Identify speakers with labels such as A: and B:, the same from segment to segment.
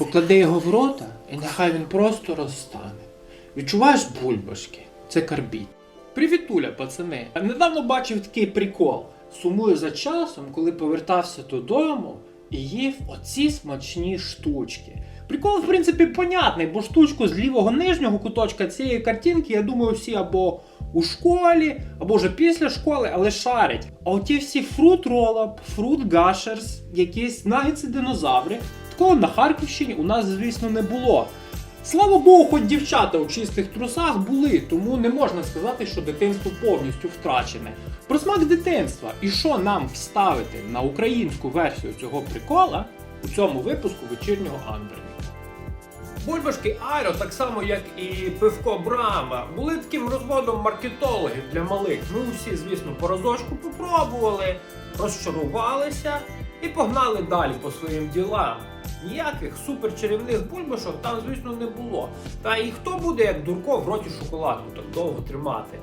A: Поклади його в рота, і нехай він просто розстане. Відчуваєш бульбашки? Це карбід. Привітуля, пацани. Недавно бачив такий прикол. Сумую за часом, коли повертався додому і їв оці смачні штучки. Прикол, в принципі, понятний, бо штучку з лівого нижнього куточка цієї картинки, я думаю, всі або у школі, або вже після школи, але шарять. А оті всі фрут ролап, фрут гашерс, якісь нагетси динозаври. На Харківщині у нас, звісно, не було. Слава Богу, хоч дівчата у чистих трусах були, тому не можна сказати, що дитинство повністю втрачене. Про смак дитинства і що нам вставити на українську версію цього прикола у цьому випуску вечірнього Андерні. Бульбашки Айро, так само як і пивко Брама, були таким розводом маркетологів для малих. Ми усі, звісно, по разочку попробували, розчарувалися і погнали далі по своїм ділам. Ніяких суперчарівних бульбашок там, звісно, не було. Та і хто буде, як дурко, в роті шоколадку так довго тримати?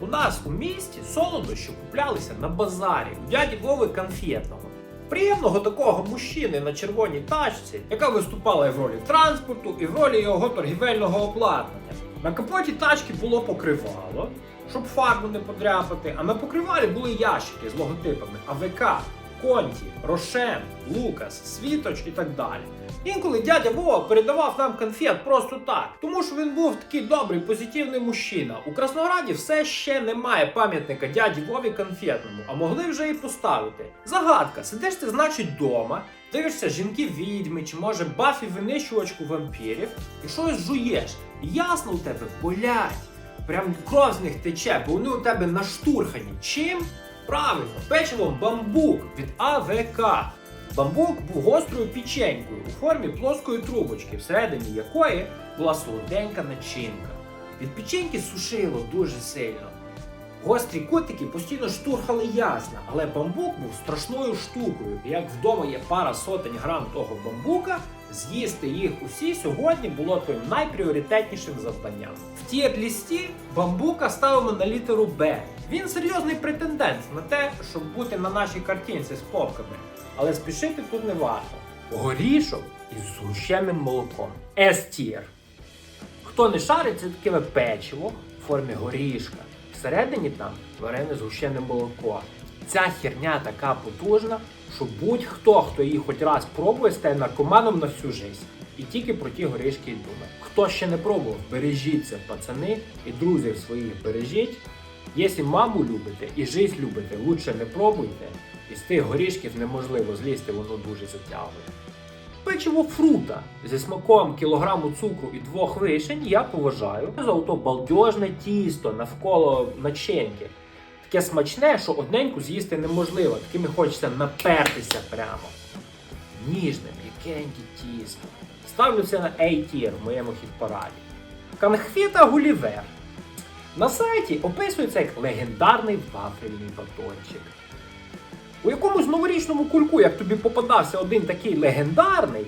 A: У нас у місті солодощі куплялися на базарі у дяді Вови конфетного. Приємного такого мужчини на червоній тачці, яка виступала і в ролі транспорту, і в ролі його торгівельного обладнання. На капоті тачки було покривало, щоб фарбу не подряпати, а на покривалі були ящики з логотипами АВК, Конті, Рошен, Лукас, Світоч і так далі. Інколи дядя Вова передавав нам конфет просто так, тому що він був такий добрий, позитивний мужчина. У Краснограді все ще немає пам'ятника дяді Вові конфетному, а могли вже і поставити. Загадка: сидиш ти, значить, вдома, дивишся жінки відьми, чи може бафі винищувачку вампірів, і щось жуєш. І ясно у тебе болять. Прям кров з них тече, бо вони у тебе наштурхані. Чим? Правильно, печивом бамбук від АВК. Бамбук був гострою печенькою у формі плоскої трубочки, всередині якої була солоденька начинка. Від печеньки сушило дуже сильно. Гострі котики постійно штурхали ясна, але бамбук був страшною штукою. І як вдома є пара сотень грам того бамбука, з'їсти їх усі сьогодні було твоїм найпріоритетнішим завданням. В тір-лісті бамбука ставимо на літеру Б. Він серйозний претендент на те, щоб бути на нашій картинці з попками. Але спішити тут не варто. Горішок із згущеним молоком. С-тір. Хто не шарить, це таке печиво в формі горішка. Всередині там варене згущене молоко. Ця херня така потужна, що будь-хто, хто її хоч раз пробує, стає наркоманом на всю життя. І тільки про ті горішки й думає. Хто ще не пробував, бережіться, пацани, і друзів своїх бережіть. Якщо маму любите і жизнь любите, лучше не пробуйте. Із тих горішків неможливо злізти, воно дуже затягує. Печиво фрута зі смаком кілограму цукру і двох вишень я поважаю за ото балдежне тісто навколо начинки. Таке смачне, що одненьку з'їсти неможливо, такими хочеться напертися прямо. Ніжне, м'якеньке тісто. Ставлю це на A-tier в моєму хіт-параді. Конхвіта Гулівер. На сайті описується як легендарний вафельний батончик. У якомусь новорічному кульку, як тобі попадався один такий легендарний,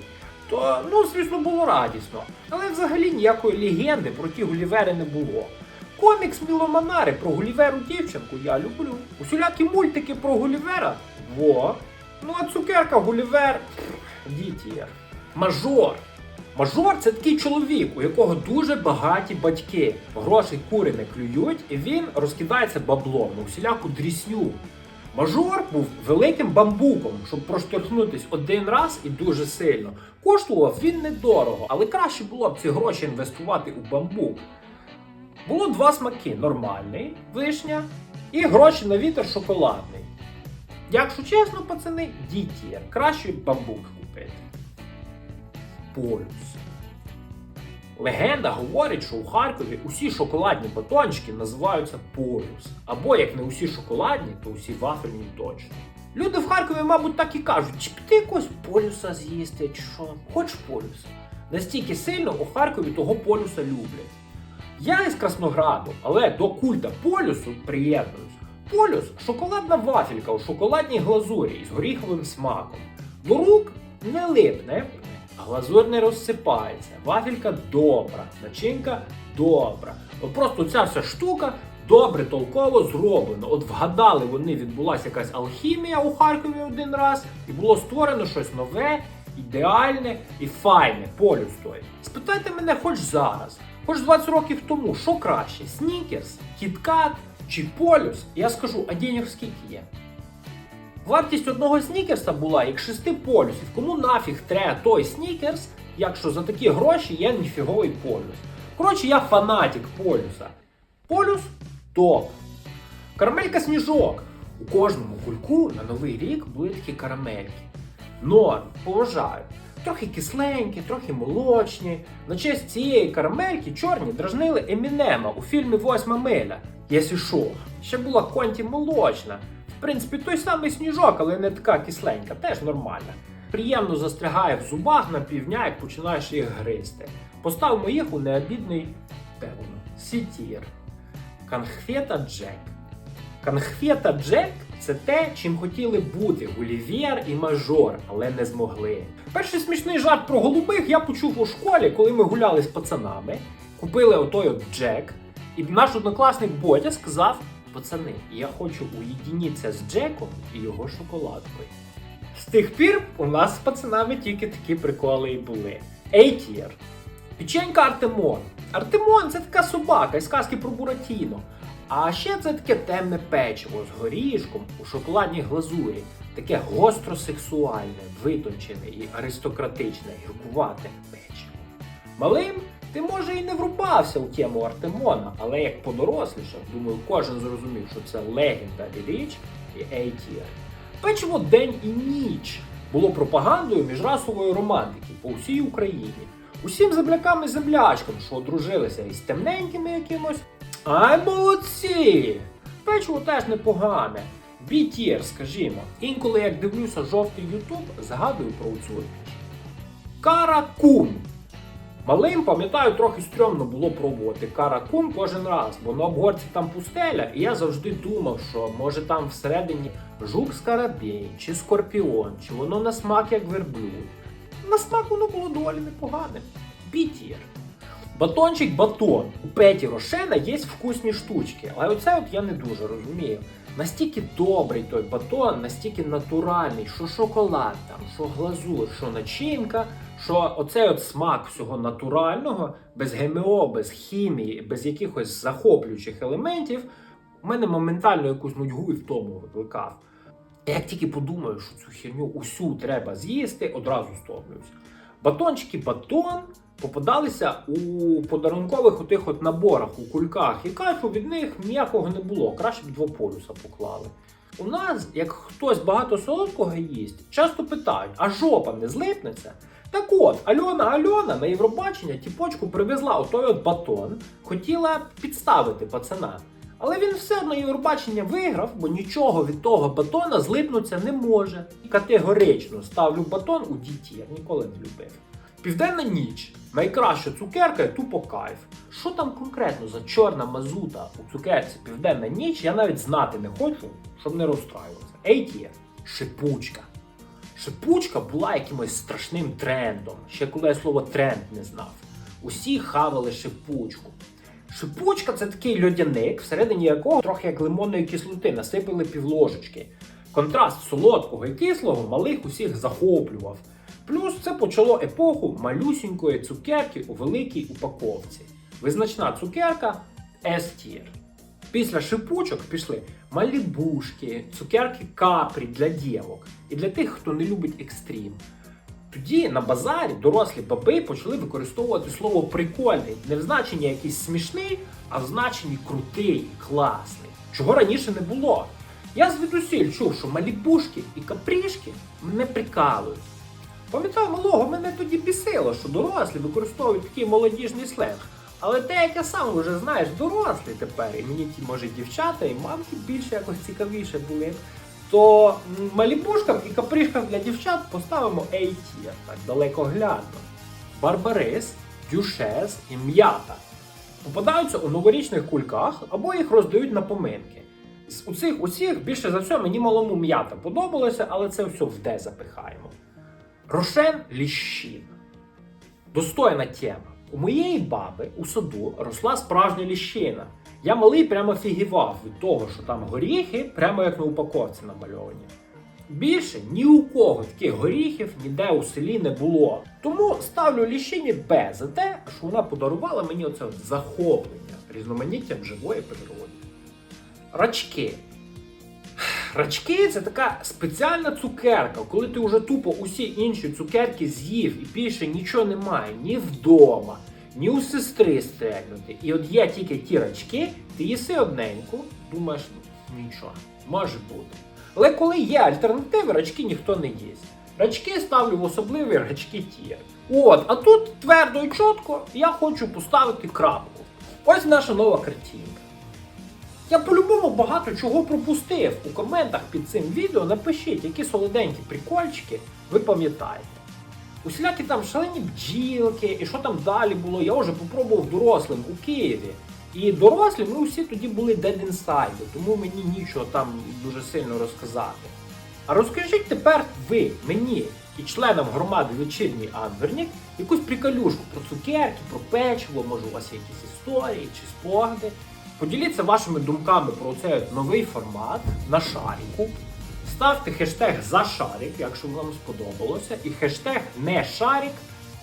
A: то, ну, звісно, було радісно. Але взагалі ніякої легенди про ті Гулівери не було. Комікс Міломанари про Гуліверу дівчинку я люблю. Усілякі мультики про Гулівера во. Ну а цукерка Гулівер дітєр. Мажор. Мажор це такий чоловік, у якого дуже багаті батьки. Грошей кури не клюють, і він розкидається баблом на усіляку дрісню. Мажор був великим бамбуком, щоб проштовхнутись один раз і дуже сильно. Коштував він недорого, але краще було б ці гроші інвестувати у бамбук. Було два смаки: нормальний вишня і гроші на вітер шоколадний. Якщо чесно, пацани, дітєр, краще бамбук. Полюс. Легенда говорить, що у Харкові усі шоколадні батончики називаються полюс. Або як не усі шоколадні, то усі вафельні точно. Люди в Харкові, мабуть, так і кажуть, чи б ти якогось полюса з'їсти, чи що, хоч полюс. Настільки сильно у Харкові того полюса люблять. Я із Краснограду, але до культа полюсу приєднуюсь. Полюс шоколадна вафелька у шоколадній глазурі із горіховим смаком. До рук не липне, глазур не розсипається. Вафелька добра, начинка добра. От просто ця вся штука добре толково зроблена. От вгадали вони, відбулася якась алхімія у Харкові один раз, і було створено щось нове ідеальне і файне полюс той. Спитайте мене хоч зараз, хоч 20 років тому, що краще: снікерс, кіткат чи полюс? Я скажу, а денег скільки є? Вартість одного снікерса була як шести полюсів. Кому нафіг треба той снікерс, якщо за такі гроші є ніфіговий полюс. Коротше, я фанатик полюса. Полюс топ. Карамелька сніжок. У кожному кульку на новий рік були такі карамельки. Норм, поважаю. Трохи кисленькі, трохи молочні. На честь цієї карамельки чорні дражнили Емінема у фільмі Восьма миля. Якщо що, ще була конті молочна. В принципі, той самий сніжок, але не така кисленька, теж нормальна. Приємно застрягає в зубах на півдня, як починаєш їх гризти. Поставимо їх у необідний певно. Сітір. Конхвета Джек. Конхвета Джек це те, чим хотіли бути Гулівер і Мажор, але не змогли. Перший смішний жарт про голубих я почув у школі, коли ми гуляли з пацанами, купили отой от Джек, і наш однокласник Бодя сказав: пацани, я хочу уєдинитися з Джеком і його шоколадкою. З тих пір у нас з пацанами тільки такі приколи і були. Ейтір. Печенька Артемон. Артемон це така собака із сказки про Буратіно. А ще це таке темне печиво з горішком у шоколадній глазурі. Таке гостросексуальне, витончене і аристократичне, гіркувате печиво. Малим ти може і не врубався у тему Артемона, але як подорослішав, думаю, кожен зрозумів, що це легенда і річ і ейтір. Печиво день і ніч було пропагандою міжрасової романтики по всій Україні. Усім землякам і землячкам, що одружилися із темненькими якимось. Ай, молодці! Печиво теж непогане. Бітір, скажімо. Інколи як дивлюся жовтий Ютуб, згадую про цю річ. Каракум. Малим, пам'ятаю, трохи стрьомно було пробувати каракум кожен раз, бо на обгорці там пустеля, і я завжди думав, що може там всередині жук скарабей, чи скорпіон, чи воно на смак як верблюд. На смак воно було доволі непогане. Бітір. Батончик батон. У Петі Рошена є вкусні штучки, але оце от я не дуже розумію. Настільки добрий той батон, настільки натуральний, що шоколад там, що глазур, що начинка, що оцей от смак всього натурального, без ГМО, без хімії, без якихось захоплюючих елементів, у мене моментально якусь нудьгу і втому викликав. Як тільки подумаю, що цю херню усю треба з'їсти, одразу стомлююсь. Батончики батон попадалися у подарункових отих от наборах, у кульках, і кайфу від них ніякого не було. Краще б два полюса поклали. У нас, як хтось багато солодкого їсть, часто питають, а жопа не злипнеться? Так от, Альона Альона на Євробачення тіпочку привезла отой от батон, хотіла підставити пацана. Але він все одно Євробачення виграв, бо нічого від того батона злипнутися не може. І категорично ставлю батон у діті, я ніколи не любив. Південна ніч. Найкраща цукерка і тупо кайф. Що там конкретно за чорна мазута у цукерці Південна ніч, я навіть знати не хочу, щоб не розстраюватися. Ейтір. Шипучка. Шипучка була якимось страшним трендом, ще коли я слово тренд не знав. Усі хавали шипучку. Шипучка це такий льодяник, всередині якого трохи як лимонної кислоти насипали півложечки. Контраст солодкого і кислого малих усіх захоплював. Плюс це почало епоху малюсінької цукерки у великій упаковці. Визначна цукерка S-tier. Після шипучок пішли малібушки, цукерки капрі для дівок і для тих, хто не любить екстрім. Тоді на базарі дорослі баби почали використовувати слово прикольний не в значенні якийсь смішний, а в значенні крутий, класний, чого раніше не було. Я звідусіль чув, що малібушки і капрішки мене прикалують. Пам'ятаю, малого мене тоді бісило, що дорослі використовують такий молодіжний сленг. Але те, як я сам вже знаєш, дорослий тепер, і мені ті, може, дівчата і мамки більше якось цікавіше були, то малібушкам і капришкам для дівчат поставимо A-tier, так далекоглядно. Барбарис, дюшес і м'ята. Попадаються у новорічних кульках або їх роздають на поминки. З у цих усіх більше за все мені малому м'ята подобалося, але це все в де запихаємо. Рошен Ліщин. Достойна тема. У моєї баби у саду росла справжня ліщина. Я малий прямо фігівав від того, що там горіхи, прямо як на упаковці намальовані. Більше ні у кого таких горіхів ніде у селі не було. Тому ставлю ліщині Б за те, що вона подарувала мені оце захоплення різноманіттям живої природи. Рачки. Рачки це така спеціальна цукерка, коли ти вже тупо усі інші цукерки з'їв і більше нічого немає ні вдома, ні у сестри стрельнути. І от є тільки ті рачки, ти їси одненьку, думаєш, ну нічого, може бути. Але коли є альтернативи, рачки ніхто не їсть. Рачки ставлю в особливі рачки тір. От, а тут твердо і чітко я хочу поставити крапку. Ось наша нова картинка. Я по-любому багато чого пропустив. У коментах під цим відео напишіть, які солоденькі прикольчики ви пам'ятаєте. Усілякі там шалені бджілки, і що там далі було, я вже попробував дорослим у Києві. І дорослі ми усі тоді були dead inside, тому мені нічого там дуже сильно розказати. А розкажіть тепер ви мені і членам громади вечірній Анвернік якусь приколюшку про цукерки, про печиво, може у вас є якісь історії чи спогади. Поділіться вашими думками про цей новий формат на шаріку. Ставте хештег за шарик, якщо вам сподобалося, і хештег не шарик,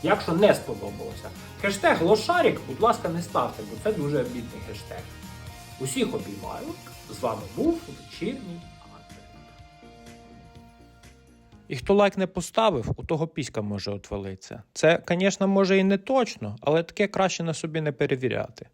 A: якщо не сподобалося. Хештег лошарик, будь ласка, не ставте, бо це дуже обідний хештег. Усіх обіймаю. З вами був вечірній.
B: І хто лайк не поставив, у того піська може отвалитися. Це, звісно, може і не точно, але таке краще на собі не перевіряти.